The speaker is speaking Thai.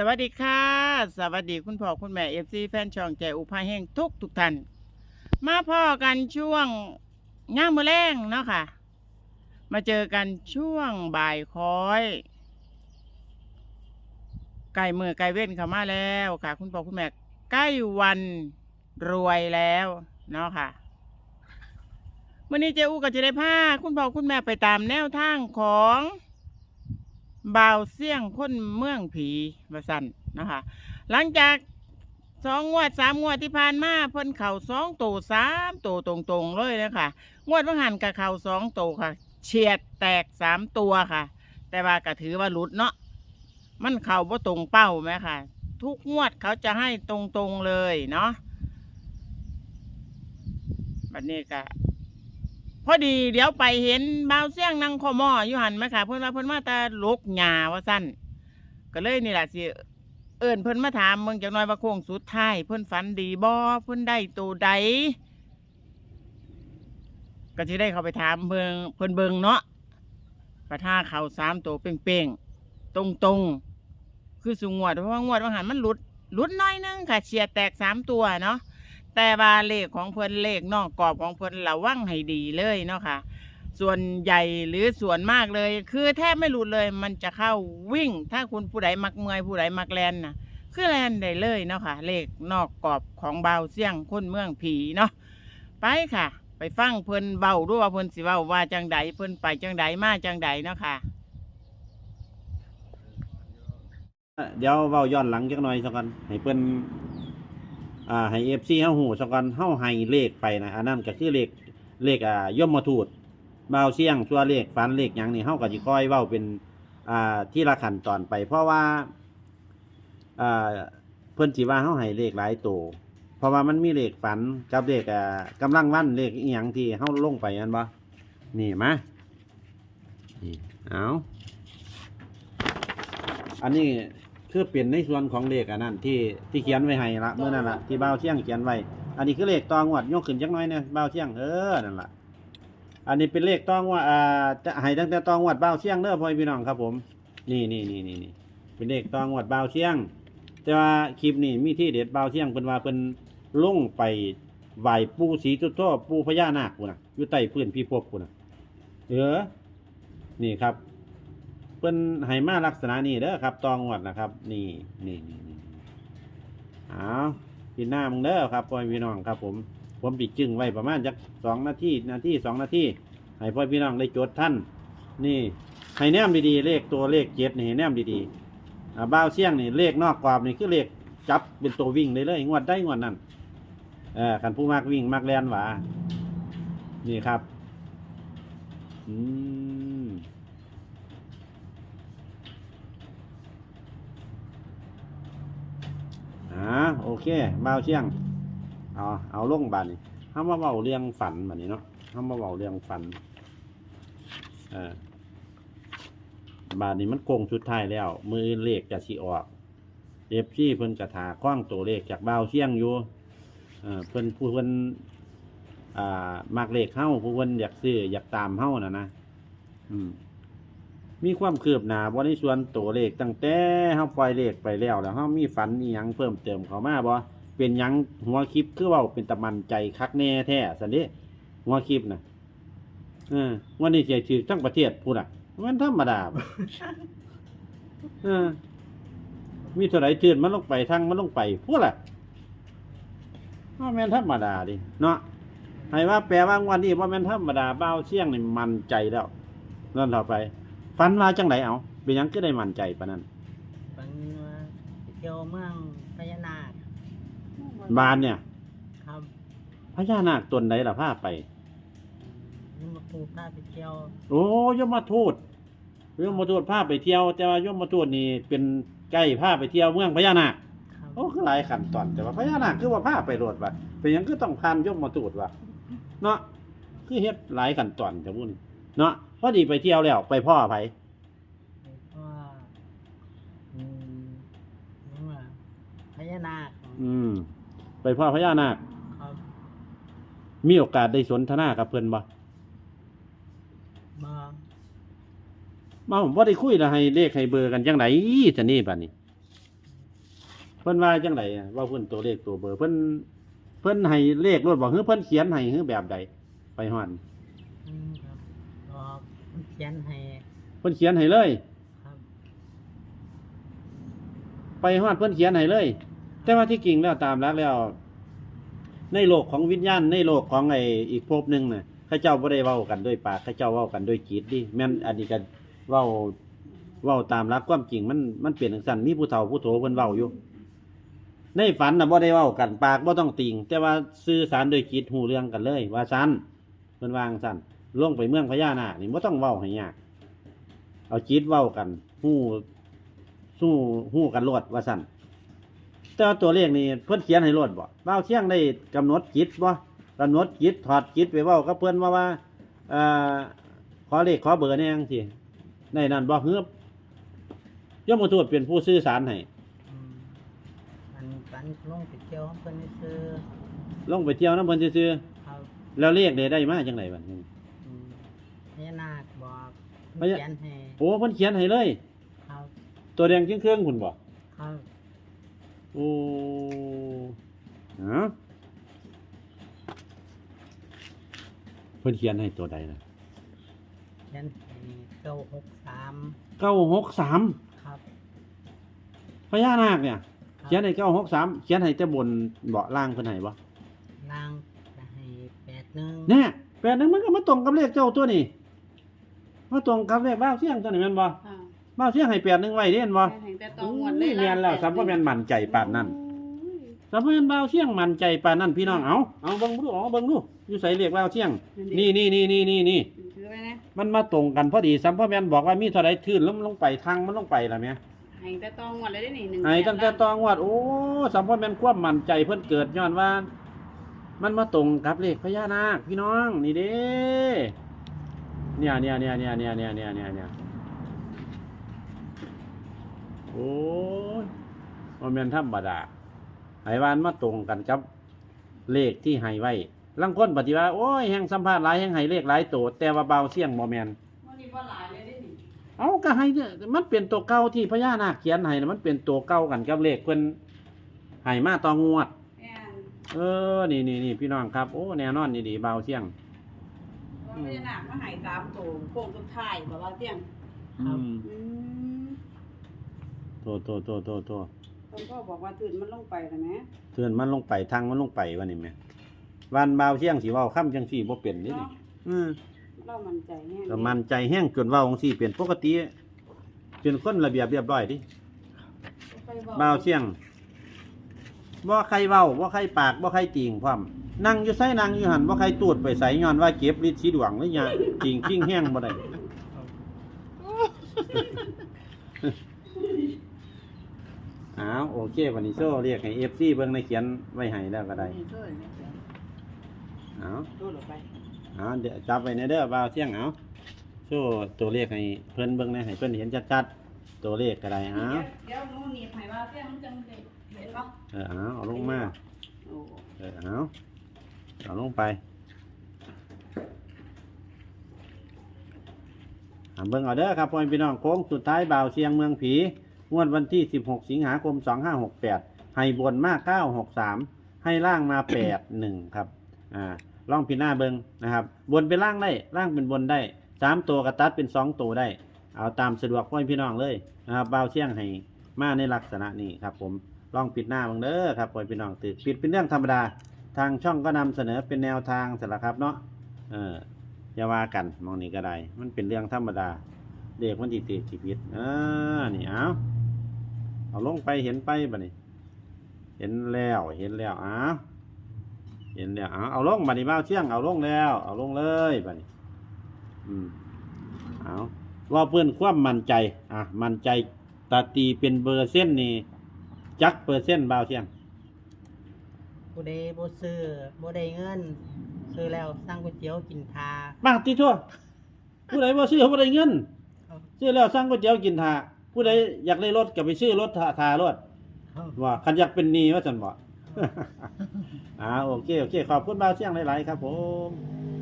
สวัสดีค่ะ สวัสดีคุณพ่อคุณแม่เอฟซีแฟนช่องใจอุพาแห้งทุกทุกท่านมาพ่อกันช่วงง่ามมือแรงเนาะค่ะ มาเจอกันช่วงบ่ายคอยใกล้มือใกล้เว้นเข้ามาแล้วค่ะ คุณพ่อคุณแม่ใกล้วันรวยแล้วเนาะค่ะวันนี้เจอูก็จะได้พาคุณพ่อคุณแม่ไปตามแนวทางของ บ่าวเสี่ยงคนเมืองผีมาสันนะคะ หลังจากสองงวดสามงวดที่ผ่านมาเพิ่นเข่าสองโตสามโตตรงๆเลยนะคะงวดว่างหันกับเข่าสองโตค่ะ เฉียดแตกสามตัวค่ะ แต่ว่าก็ถือว่าหลุดเนาะมันเข่าว่าตรงเป้าไหมค่ะ ทุกงวดเขาจะให้ตรงๆเลยเนาะบัดนี้ก็ พอดีเดี๋ยวไปเห็นบ่าวเสียงนางขอมออยู่หันไหมค่ะ เพิ่นว่าเพิ่นมาแตาลกหญ้าว่าสั้นก็เลยนี่แหละสิเอิญเพิ่นมาถามเมืองจากน้อยว่าโค้งสุดท้ายเพิ่นฝันดีบ่เพิ่นได้ตัวใดก็สิได้เข้าไปถามเบิงเพิ่นเบิงเนาะประท่าเขาสามตัวเป้งๆตรงๆคือสูงวดเพราะว่างวดว่าหันมันหลุดหลุดน้อยนึงค่ะเฉียดแตกสามตัวเนาะ แต่ว่าเลขของเพิ่นเลขนอกกรอบของเพิ่นระวังให้ดีเลยเนาะค่ะ ส่วนใหญ่หรือส่วนมากเลย คือแทบไม่หลุดเลย มันจะเข้าวิ่ง ถ้าคุณผู้ใดมักเมอยผู้ใดมักแลนนะคือแลนได้เลยเนาะค่ะ เลขนอกกรอบของเบาเสี่ยงคนเมืองผีเนาะไปค่ะ ไปฟังเพิ่นเบาด้วยว่าเพิ่นสิเว้าว่าจังใดเพิ่นไปจังใดมาจังใดเนาะค่ะเดี๋ยวเว้าย้อนหลังจักหน่อยสักกันให้เพิ่น อ่าให้ FC เฮาฮู้สักกันเฮาให้เลขไปนะอันนั้นก็คือเลขเลขอ่ายมมาทูตบ่าวเสียงชัวเลขฝันเลขหยังนี่เฮาก็สิค่อยเว้าเป็นอ่าที่ละขั้นตอนไป เพราะว่าอ่าเพิ่นสิว่าเฮาให้เลขหลายโตวเพราะว่ามันมีเลขฝันกับเลขอ่ากำลังวันเลขอีหยังที่เฮาลงไปอันบ่นี่มานี่เอาอันนี้ คือเปลี่ยนในส่วนของเลขอันนั้นที่ที่เขียนไว้ให้ละเมื่อนั้นละที่เบาเที่ยงเขียนไว้ อันนี้คือเลขตองวดยกขึ้นจักหน้อยเนี่ยเบาเที่ยงเออนั่นละอันนี้เป็นเลขตองว่าอ่าจะให้ตั้งแต่ตองวดเบาเที่ยงเด้อพ่อพี่น้องครับผม นี่นี่นี่นี่นี่เป็นเลขตองวดเบาเที่ยง แต่ว่าคลิปนี้มีที่เด็ดเบาเที่ยงเพิ่นว่าเพิ่นลุ่งไปไหวปู่ศรีจุดโตปู่พญานาคพุ่นะอยู่ใต้พื้นพิภพพุ่นน่ะเออนี่ครับ เพิ่นให้มาลักษณะนี้เด้อครับตองวดนะครับ นี่นี่นี่นี่เอาพี่หน้ามึงเด้อครับพ่อพี่น้องครับ ผม ผมปิดจึงไว้ประมาณจักสองนาทีนาทีสองนาทีให้พ่อพี่น้องได้จดท่าน นี่ให้แนมดีๆเลขตัวเลขเจ็ดนี่ให้แนมดีๆอ่าบ้าวเสี่ยงนี่เลขนอกกรอบนี่คือเลขจับเป็นตัววิ่งเลยเลยงวดได้งวดนั่นเออขันผู้มากวิ่งมากแลนหวานี่ครับ อืม อ่าโอเคบ่าวเชียง เอาเอาลงบานนี่ห้ามมาเบาเรื่องฝันแบบนี้เนาะห้ามมาเบาเรื่องฝันเออบานนี้มันโกงสุดไทยแล้ว มือเลขจะสีออกเอฟซีเพิ่นกระถาคว้างตัวเลขจากเบาเชียงอยู่เออเพิ่นผู้เพิ่นอ่ามักเลขเข้าผู้เพิ่นอยากซื้ออยากตามเข้านะนะอืม มีความคืบหน้าบ่ในส่วนตัวเลขตั้งแต่เฮาปล่อยเลขไปแล้วแล้วเฮามีฝันอีหยังเพิ่มเติมเข้ามาบ่เป็นหยังหัวคลิปคือเว้าเป็นตะมันใจคักแน่แท้ซั่นเด้หัวคลิปน่ะเออวันนี้สิให้ถือทั้งประเทศพูดน่ะ มันธรรมดาบ่เออมีเท่าไหร่ตื่นมันลงไปทางมันลงไปพูดล่ะว่าแม่นธรรมดาดิเนาะให้ว่าแปลว่าวันนี้ว่าแม่นธรรมดาเบ้าเสี่ยงนี่มันใจแล้วนั่นต่อไป ฝันว่าจังไดเอาเป็นหยังก็ได้มั่นใจปานนั้น ฝันว่าไปเที่ยวเมืองพญานาคบานเนี่ยครับพญานาคตนใดล่ะพาไปนี่มาปูพาไปเที่ยวโอ้ยมมาทูตยมมาทูตพาไปเที่ยว แต่ว่ายมมาทูตนี่เป็นใกล้พาไปเที่ยวเมืองพญานาคครับโอ้คือหลายขั้นตอน แต่ว่าพญานาคคือว่าพาไปโลดว่ะเป็นหยังก็ต้องผ่านยมมาทูตว่ะเนาะคือเฮ็ดหลายขั้นตอนจะพูด เนาะพอดีไปเที่ยวแล้วไปพ่อไผเพราะว่าอืมนี่ว่าพญานาคอืม ไปพ่อพญานาค ครับมีโอกาสได้สนทนากับเพิ่นบ่มามาผมว่าได้คุยแล้วให้เลขให้เบอร์กันจังไดจะนี่บัดนี้พิ่นว่าจังไดอะว่าเพิ่นตัวเลขตัวเบอร์ เพิ่นเพิ่นให้เลขรถบอกคือเพิ่นเขียนให้คือแบบใดไปฮอดอืมครับบอก เขียนให้เพิ่นเขียนให้เลย ครับไปฮอดเพิ่นเขียนให้เลย แต่ว่าที่จริงแล้วตามหลักแล้ว ในโลกของวิญญาณในโลกของไอ้อีกภพหนึงน่ะเขาเจ้าบ่ได้เว้ากันด้วยปากเขาเจ้าเว้ากันด้วยจิตดิแม่นอันนี้ก็เว้าเว้าตามหลักความจริงมันมันเปลี่ยนจังซั่นมีผู้เฒ่าผู้โถเพิ่นเว้าอยู่ ในฝันน่ะบ่ได้เว้ากันปากบ่ต้องติงแต่ว่าสื่อสารโดวยจิตหูเรื่องกันเลย ว่าซั่นเพิ่นวาจั่งซั่น ลงไปเมืองพญานาคนี่บ่ต้องเว้าให้ยาก เอาจิตเว้ากันหู้สู้หู้กันโลดว่าซั่นแต่ว่าตัวเลขนี่เพิ่นเขียนให้โลดบ่เว้าเที่ยงได้กำหนดจิตบ่กำหนดจิตถอดจิตไปเว้ากับเพิ่นว่าว่าเอ่อขอเลขขอเบอร์แหน่จังซี่ในนั้นบ่ฮืบยมทูตเป็นผู้สื่อสารให้อืมอันกันลงไปเที่ยวของเพิ่นนี่คือลงไปเที่ยวน้ำเพิ่นซื่อครับๆแล้วเลขได้ได้มาจังไดบัดนี้ พญาเขียนให้โอ้เพิ่นเขียนให้เลย ครับตัวแดงเครื่องๆคุณบ่ครับโอ้ฮะเพิ่นเขียนให้ตัวใดล่ะเขียนให้เก้าหกสาม963ครับพญานาคเนี่ยครับเขียนให้963เขียนให้แต่บนเบาะล่างเพิ่นให้บ่ล่างจะให้แปดหนึ่งแน่แปดนึงมันก็มาตรงกับเลขเจ้าตัวนี้ มาตรงกับเลขบ้าวเสียงตัวนี้แม่นบ่ค่ะบ้าวเสียงให้แปดนึงไว้เด้แม่นบ่แม่นแต่ตองหวดเลยแม่นแล้วสัมพ่อแม่นมั่นใจปานนั้นโอ้ยสะเพื่อนบ่าวเชียงมั่นใจปานนั้นพี่น้องเอาเอาเบิ่งดูเอาเบิ่งดูอยู่ใส่เรียกบ่าวเชียง นี่นี่นี่นี่นี่นี่ถือไปนะมันมาตรงกันพอดีสัมพ่อแม่นบอกว่ามีเท่าใดทื่นลงลงไปทางมันลงไปล่ะแม่ให้แต่ตองหวดเลยได้นี่หนึ่งไอ้ตั้งแต่ตองวดโอ้สัมพ่อแม่นความมั่นใจเพิ่นเกิดย้อนว่า มันมาตรงกับเลขพญานาคพี่น้องนี่เด้ เนี่ยเนี่ยเนี่ยเนี่ยเนี่ยเนี่ยเนี่ยเนี่ยเนี่ยโอ้ยมันเป็นธรรมดาไหวานมาตรงกันกับ เลขที่ให้ไว้ลังคนปฏิว่าโอ้ยแห่งสัมภาษณ์หลายแห่งให้เลขหลายโตแต่ว่าเบาเสียงบ่แมนวันนี้ว่าหลายเลยได้นี่เอาก็ให้เนี่ยมันเป็นตัวเก่าที่พญานาคเขียนให้น่ะมันเป็นตัวเก่ากันกับเลขเพิ่นให้มาตองวดแม่นเออ นี่นี่นี่พี่น้องครับ โอ้ แน่นอนนี่ดีเบาเสียงว่า พญานาคมาใหายตามโตโค้งสุดท้ายบอกว่าเตี้ยงอืมอืมโทษโทษโทษโทษโทษตองก็บอกว่าตื่นมันลงไปแล้วแหมเทือนมันลงไปทางมันลงไปวะนี่แม่วันเบาเสียงสิเว้าค่ำจังสี่บ่เป็นนี่นี่เนาะอืม เรามั่นใจแห้งก็มันใจแห้งจนเว้าจังสี่เป็นปกติเป็นคนระเบียบเรียบร้อยดิไปอกเบาเสียงบ่ใครเว้าบ่ใครปากบ่ใครติงพร้อม นั่งอยู่ไสนั่งอยู่หันบ่ใครตูดไปใส่ย้อนว่าเก็บฤทธิ์สีดวงหรือหยังจริงจริงแห้งบ่ได้อ้าวโอเควันนี้โซ่เรียกให้เอฟซีเบิ่งในเขียนไว้ให้แล้วก็ได้นี่ช่วยเนี่ยอ้าวช่วยลงไปอ้าวเดี๋ยวจับไว้ในเด้อบ่าวเที่ยงเอาโซ่ตัวเลขให้เพิ่นเบิ่งในให้เพิ่นเห็นชัดๆตัวเลขก็ได้อ้าวเดี๋ยวหนูหนีบให้ว่าเตี้ยงมันจังได้เห็นปะเอออ้าวเอาลงมาโอ้ เอออ้าว เอาลงไปเบิ่งเอาเด้อครับพ่อพี่น้องโค้งสุดท้ายบ่าวเชียงเมืองผี งวดวันที่ 16 สิงหาคม 2568 ให้บนมา963 ให้ล่างมา 81 ครับ อ่าลองพิจารณาเบิงนะครับ บนเป็นล่างได้ ล่างเป็นบนได้สามตัวกระตัดเป็นสองตัวได้ เอาตามสะดวกพ่อพี่น้องเลยนะครับเบาเชียงให้มาในลักษณะนี้ครับผมลองปิดหน้าเบังเด้อครับพ่อพี่น้องตือปิดเป็นเรื่องธรรมดา ทางช่องก็นำเสนอเป็นแนวทางสารครับเนาะเอออย่าว่ากันมองนี่ก็ได้ มันเป็นเรื่องธรรมดา เด็กมันติติติพิษอ่านี่เอาเอาลงไปเห็นไปบ่นี่เห็นแล้วเห็นแล้วอ้าวเห็นแล้วเอาเอาลงบัดนี้บ้าเที่ยงเอาลงแล้ว เอาลงเลยบัดนี้อืมเอาว่าเพื่อนความมั่นใจ อะ มั่นใจตาตีเป็นเบอร์เส้นนี่จักเปอร์เซ็นต์บ้าเที่ยง ผู้ใดบ่ซื้อบ่ได้เงิน ซื้อแล้วสั่งก๋วยเตี๋ยวกินทา มาที่ทั่วผู้ใดบ่ซื้อผู้ใดเงินครับ ซื้อแล้วสั่งก๋วยเตี๋ยวกินทาผู้ใดอยากได้รถก็ไปซื้อรถทาทารถครับ ว่าคันอยากเป็นหนี้ว่าจันบ่ อ่าโอเคโอเคขอบคุณบ่าวเสียงหลายๆครับผมค